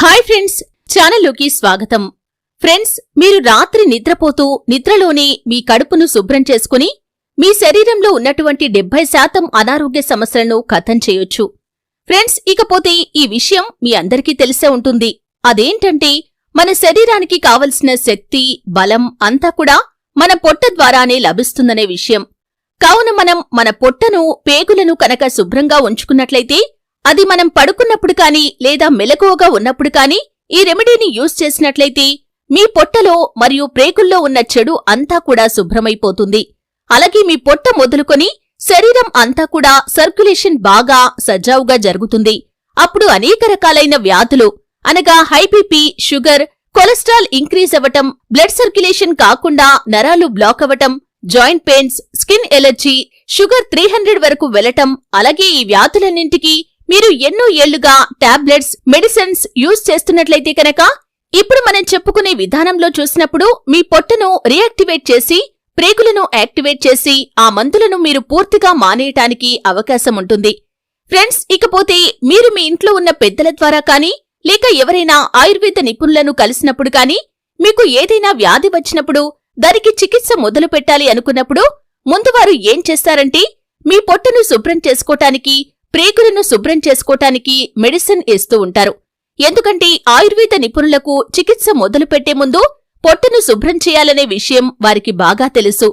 Hi friends ఛానల్లోకి స్వాగతం. Friends మీరు రాత్రి నిద్రపోతూ నిద్రలోనే మీ కడుపును శుభ్రం చేసుకుని మీ శరీరంలో ఉన్నటువంటి డెబ్బై శాతం అనారోగ్య సమస్యలను కథం చేయొచ్చు. ఫ్రెండ్స్ ఇకపోతే ఈ విషయం మీ అందరికీ తెలిసే ఉంటుంది. అదేంటంటే మన శరీరానికి కావలసిన శక్తి బలం అంతా కూడా మన పొట్ట ద్వారానే లభిస్తుందనే విషయం. కావున మనం మన పొట్టను పేగులను కనుక శుభ్రంగా ఉంచుకున్నట్లయితే అది మనం పడుకున్నప్పుడు కానీ లేదా మెలకువగా ఉన్నప్పుడు కానీ ఈ రెమెడీని యూజ్ చేసినట్లయితే మీ పొట్టలో మరియు ప్రేకుల్లో ఉన్న చెడు అంతా కూడా శుభ్రమైపోతుంది. అలాగే మీ పొట్ట మొదలుకొని శరీరం అంతా కూడా సర్క్యులేషన్ బాగా సజావుగా జరుగుతుంది. అప్పుడు అనేక రకాలైన వ్యాధులు అనగా high BP sugar cholesterol increase అవ్వటం బ్లడ్ సర్క్యులేషన్ కాకుండా నరాలు బ్లాక్ అవ్వటం joint pains skin allergy sugar three hundred వరకు వెళ్ళటం అలాగే ఈ వ్యాధులన్నింటికీ మీరు ఎన్నో ఏళ్ళుగా టాబ్లెట్స్ మెడిసిన్స్ యూజ్ చేస్తున్నట్లయితే కనుక ఇప్పుడు మనం చెప్పుకునే విధానంలో చూసినప్పుడు మీ పొట్టను రియాక్టివేట్ చేసి ప్రేగులను యాక్టివేట్ చేసి ఆ మందులను మీరు పూర్తిగా మానేయటానికి అవకాశం ఉంటుంది. ఫ్రెండ్స్ ఇకపోతే మీరు మీ ఇంట్లో ఉన్న పెద్దల ద్వారా కానీ లేక ఎవరైనా ఆయుర్వేద నిపుణులను కలిసినప్పుడు కానీ మీకు ఏదైనా వ్యాధి వచ్చినప్పుడు దానికి చికిత్స మొదలు పెట్టాలి అనుకున్నప్పుడు ముందు వారు ఏం చేస్తారంటే మీ పొట్టును శుభ్రం చేసుకోటానికి ప్రేగులను శుభ్రం చేసుకోటానికి మెడిసిన్ ఇస్తూ ఉంటారు. ఎందుకంటే ఆయుర్వేద నిపుణులకు చికిత్స మొదలుపెట్టే ముందు పొట్టను శుభ్రం చేయాలనే విషయం వారికి బాగా తెలుసు.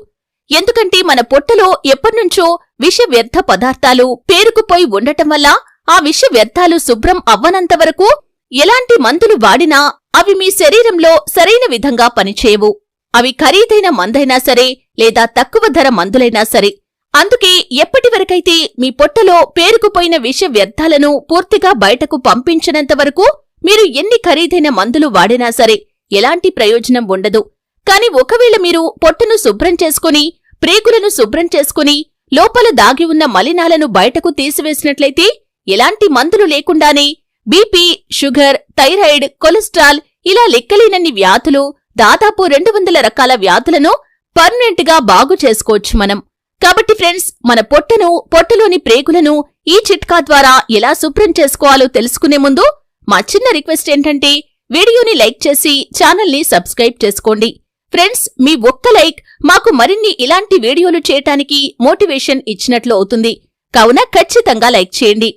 ఎందుకంటే మన పొట్టలో ఎప్పటినుంచో విష వ్యర్థ పదార్థాలు పేరుకుపోయి ఉండటం వల్ల ఆ విష వ్యర్థాలు శుభ్రం అవ్వనంత వరకు ఎలాంటి మందులు వాడినా అవి మీ శరీరంలో సరైన విధంగా పనిచేయవు. అవి ఖరీదైన మందైనా సరే లేదా తక్కువ ధర మందులైనా సరే అందుకే ఎప్పటివరకైతే మీ పొట్టలో పేరుకుపోయిన విష వ్యర్థాలను పూర్తిగా బయటకు పంపించనంత వరకు మీరు ఎన్ని ఖరీదైన మందులు వాడినా సరే ఎలాంటి ప్రయోజనం ఉండదు. కాని ఒకవేళ మీరు పొట్టను శుభ్రం చేసుకుని ప్రేగులను శుభ్రం చేసుకుని లోపల దాగి ఉన్న మలినాలను బయటకు తీసివేసినట్లయితే ఎలాంటి మందులు లేకుండానే బీపీ షుగర్ థైరాయిడ్ కొలెస్ట్రాల్ ఇలా లెక్కలేనన్ని వ్యాధులు దాదాపు రెండు వందల రకాల వ్యాధులను పర్మనెంట్గా బాగు చేసుకోవచ్చు మనం. కాబట్టి ఫ్రెండ్స్ మన పొట్టను పొట్టలోని ప్రేగులను ఈ చిట్కా ద్వారా ఎలా శుభ్రం చేసుకోవాలో తెలుసుకునే ముందు మా చిన్న రిక్వెస్ట్ ఏంటంటే వీడియోని లైక్ చేసి ఛానల్ని సబ్స్క్రైబ్ చేసుకోండి. ఫ్రెండ్స్ మీ ఒక్క లైక్ మాకు మరిన్ని ఇలాంటి వీడియోలు చేయటానికి మోటివేషన్ ఇచ్చినట్లు అవుతుంది. కావున ఖచ్చితంగా లైక్ చేయండి.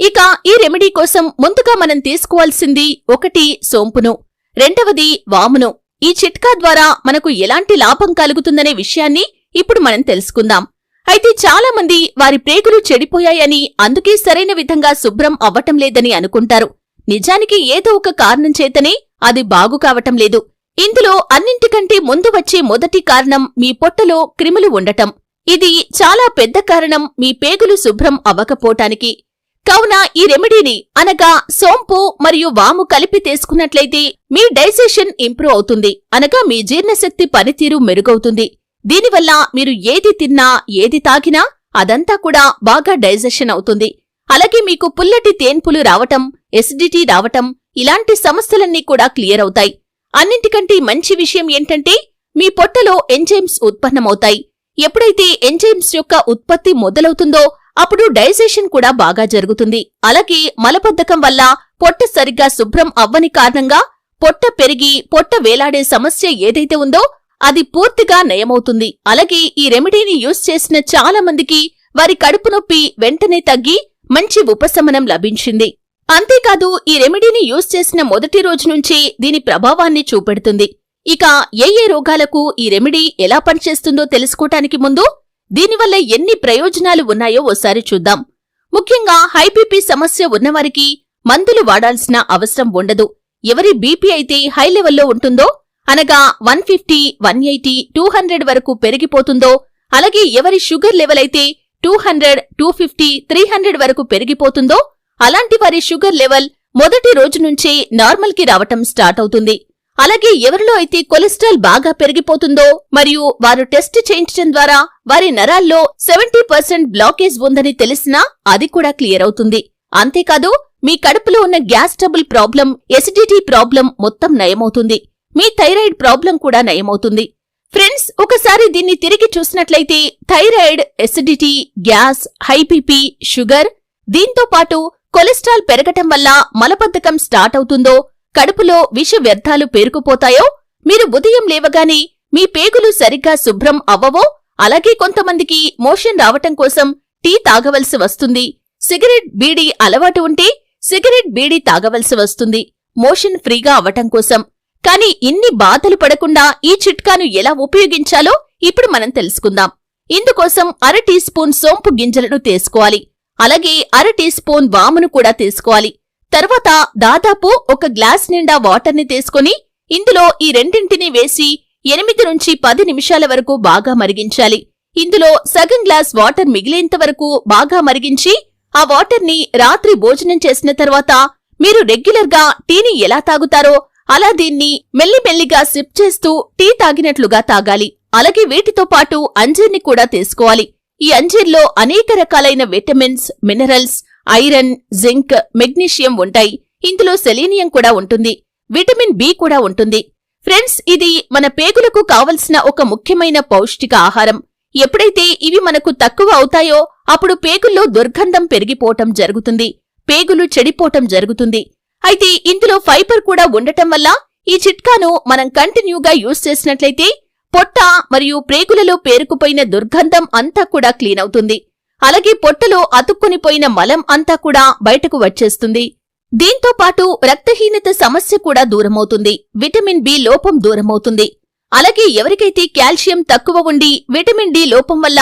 ఇక ఈ రెమెడీ కోసం ముందుగా మనం తీసుకోవాల్సింది ఒకటి సోంపును. రెండవది వామును. ఈ చిట్కా ద్వారా మనకు ఎలాంటి లాభం కలుగుతుందనే విషయాన్ని ఇప్పుడు మనం తెలుసుకుందాం. అయితే చాలా మంది వారి ప్రేగులు చెడిపోయాయని అందుకే సరైన విధంగా శుభ్రం అవ్వటం లేదని అనుకుంటారు. నిజానికి ఏదో ఒక కారణం చేతనే అది బాగు కావటం లేదు. ఇందులో అన్నింటికంటే ముందు వచ్చే మొదటి కారణం మీ పొట్టలో క్రిములు ఉండటం. ఇది చాలా పెద్ద కారణం మీ పేగులు శుభ్రం అవ్వకపోవటానికి. కావున ఈ రెమెడీని అనగా సోంపు మరియు వాము కలిపి తీసుకున్నట్లయితే మీ డైజెషన్ ఇంప్రూవ్ అవుతుంది. అనగా మీ జీర్ణశక్తి పనితీరు మెరుగవుతుంది. దీనివల్ల మీరు ఏది తిన్నా ఏది తాగినా అదంతా కూడా బాగా డైజెషన్ అవుతుంది. అలాగే మీకు పుల్లటి తేన్పులు రావటం ఎసిడిటీ రావటం ఇలాంటి సమస్యలన్నీ కూడా క్లియర్ అవుతాయి. అన్నింటికంటే మంచి విషయం ఏంటంటే మీ పొట్టలో ఎంజైమ్స్ ఉత్పన్నమవుతాయి. ఎప్పుడైతే ఎంజైమ్స్ యొక్క ఉత్పత్తి మొదలవుతుందో అప్పుడు డైజెషన్ కూడా బాగా జరుగుతుంది. అలాగే మలబద్ధకం వల్ల పొట్ట సరిగ్గా శుభ్రం అవ్వని కారణంగా పొట్ట పెరిగి పొట్ట వేలాడే సమస్య ఏదైతే ఉందో అది పూర్తిగా నయమవుతుంది. అలాగే ఈ రెమెడీని యూజ్ చేసిన చాలా మందికి వారి కడుపు నొప్పి వెంటనే తగ్గి మంచి ఉపశమనం లభించింది. అంతేకాదు ఈ రెమెడీని యూజ్ చేసిన మొదటి రోజు నుంచి దీని ప్రభావాన్ని చూపెడుతుంది. ఇక ఏ ఏ రోగాలకు ఈ రెమెడీ ఎలా పనిచేస్తుందో తెలుసుకోటానికి ముందు దీనివల్ల ఎన్ని ప్రయోజనాలు ఉన్నాయో ఓసారి చూద్దాం. ముఖ్యంగా హైబీపీ సమస్య ఉన్నవారికి మందులు వాడాల్సిన అవసరం ఉండదు. ఎవరి బీపీ అయితే హై లెవెల్లో ఉంటుందో అనగా one fifty one eighty two hundred వరకు పెరిగిపోతుందో అలాగే ఎవరి షుగర్ లెవెల్ అయితే two hundred two fifty three hundred వరకు పెరిగిపోతుందో అలాంటి వారి షుగర్ లెవెల్ మొదటి రోజు నుంచే నార్మల్కి రావటం స్టార్ట్ అవుతుంది. అలాగే ఎవరిలో అయితే కొలెస్ట్రాల్ బాగా పెరిగిపోతుందో మరియు వారు టెస్ట్ చేయించడం ద్వారా వారి నరాల్లో సెవెంటీ పర్సెంట్ బ్లాకేజ్ ఉందని తెలిసినా అది కూడా క్లియర్ అవుతుంది. అంతేకాదు మీ కడుపులో ఉన్న gas trouble problem acidity problem మొత్తం నయమవుతుంది. మీ థైరాయిడ్ ప్రాబ్లం కూడా నయమవుతుంది. ఫ్రెండ్స్ ఒకసారి దీన్ని తిరిగి చూసినట్లయితే thyroid acidity gas high BP sugar దీంతో పాటు కొలెస్ట్రాల్ పెరగటం వల్ల మలబద్ధకం స్టార్ట్ అవుతుందో కడుపులో విష వ్యర్థాలు పేరుకుపోతాయో మీరు ఉదయం లేవగానే మీ పేగులు సరిగ్గా శుభ్రం అవ్వవో అలాగే కొంతమందికి మోషన్ రావటం కోసం టీ తాగవలసి వస్తుంది. సిగరెట్ బీడీ అలవాటు ఉంటే సిగరెట్ బీడీ తాగవలసి వస్తుంది. మోషన్ ఫ్రీగా అవటం కోసం కానీ ఇన్ని బాధలు పడకుండా ఈ చిట్కాను ఎలా ఉపయోగించాలో ఇప్పుడు మనం తెలుసుకుందాం. ఇందుకోసం అర టీ స్పూన్ సోంపు గింజలను తీసుకోవాలి. అలాగే అర టీ స్పూన్ వామును కూడా తీసుకోవాలి. తర్వాత దాదాపు ఒక గ్లాస్ నిండా వాటర్ని తీసుకొని ఇందులో ఈ రెండింటిని వేసి ఎనిమిది నుంచి పది నిమిషాల వరకు బాగా మరిగించాలి. ఇందులో సగం గ్లాస్ వాటర్ మిగిలేంత వరకు బాగా మరిగించి ఆ వాటర్ని రాత్రి భోజనం చేసిన తర్వాత మీరు రెగ్యులర్గా టీని ఎలా తాగుతారో అలా దీన్ని మెల్లిమెల్లిగా సిప్ చేస్తూ టీ తాగినట్లుగా తాగాలి. అలాగే వీటితో పాటు అంజీర్ని కూడా తీసుకోవాలి. ఈ అంజీర్లో అనేక రకాలైన vitamins minerals iron zinc magnesium ఉంటాయి. ఇందులో సెలీనియం కూడా ఉంటుంది. విటమిన్ బి కూడా ఉంటుంది. ఫ్రెండ్స్ ఇది మన పేగులకు కావలసిన ఒక ముఖ్యమైన పౌష్టిక ఆహారం. ఎప్పుడైతే ఇవి మనకు తక్కువ అవుతాయో అప్పుడు పేగుల్లో దుర్గంధం పెరిగిపోవటం జరుగుతుంది. పేగులు చెడిపోవటం జరుగుతుంది. అయితే ఇందులో ఫైబర్ కూడా ఉండటం వల్ల ఈ చిట్కాను మనం కంటిన్యూగా యూజ్ చేసినట్లయితే పొట్ట మరియు ప్రేగులలో పేరుకుపోయిన దుర్గంధం అంతా కూడా క్లీన్ అవుతుంది. అలాగే పొట్టలో అతుక్కునిపోయిన మలం అంతా కూడా బయటకు వచ్చేస్తుంది. దీంతో పాటు రక్తహీనత సమస్య కూడా దూరమవుతుంది. విటమిన్ బి లోపం దూరమవుతుంది. అలాగే ఎవరికైతే కాల్షియం తక్కువ ఉండి విటమిన్ డి లోపం వల్ల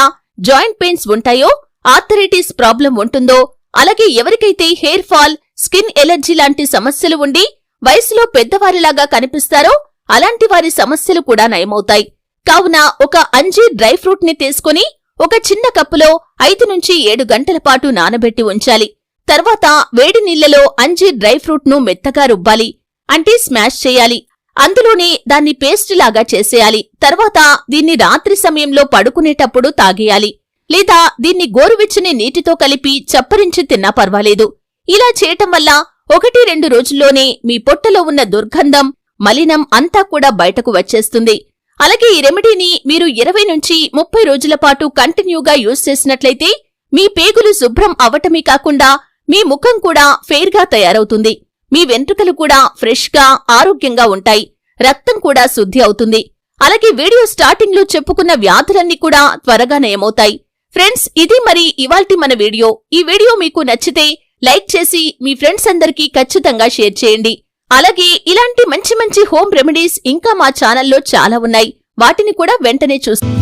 జాయింట్ పెయిన్స్ ఉంటాయో ఆర్థరైటిస్ ప్రాబ్లం ఉంటుందో అలాగే ఎవరికైతే హెయిర్ ఫాల్ స్కిన్ ఎలర్జీ లాంటి సమస్యలు ఉండి వయసులో పెద్దవారిలాగా కనిపిస్తారో అలాంటి వారి సమస్యలు కూడా నయమవుతాయి. కావున ఒక అంజీ డ్రై ఫ్రూట్ని తీసుకుని ఒక చిన్న కప్పులో ఐదు నుంచి ఏడు గంటల పాటు నానబెట్టి ఉంచాలి. తర్వాత వేడి నీళ్ళలో అంజీ డ్రై ఫ్రూట్ను మెత్తగా రుబ్బాలి. అంటే స్మాష్ చేయాలి. అందులోనే దాన్ని పేస్ట్ లాగా చేసేయాలి. తర్వాత దీన్ని రాత్రి సమయంలో పడుకునేటప్పుడు తాగేయాలి. లేదా దీన్ని గోరువెచ్చని నీటితో కలిపి చప్పరించి తిన్నా పర్వాలేదు. ఇలా చేయటం వల్ల ఒకటి రెండు రోజుల్లోనే మీ పొట్టలో ఉన్న దుర్గంధం మలినం అంతా కూడా బయటకు వచ్చేస్తుంది. అలాగే ఈ రెమెడీని మీరు ఇరవై నుంచి ముప్పై రోజుల పాటు కంటిన్యూగా యూజ్ చేసినట్లయితే మీ పేగులు శుభ్రం అవటమే కాకుండా మీ ముఖం కూడా ఫెయిర్గా తయారవుతుంది. మీ వెంట్రుకలు కూడా ఫ్రెష్గా ఆరోగ్యంగా ఉంటాయి. రక్తం కూడా శుద్ధి అవుతుంది. అలాగే వీడియో స్టార్టింగ్లో చెప్పుకున్న వ్యాధులన్నీ కూడా త్వరగా నయమవుతాయి. ఫ్రెండ్స్ ఇది మరి ఇవాల్టి మన వీడియో. ఈ వీడియో మీకు నచ్చితే లైక్ చేసి మీ ఫ్రెండ్స్ అందరికీ ఖచ్చితంగా షేర్ చేయండి. అలాగే ఇలాంటి మంచి మంచి హోమ్ రెమెడీస్ ఇంకా మా ఛానల్లో చాలా ఉన్నాయి. వాటిని కూడా వెంటనే చూస్తాం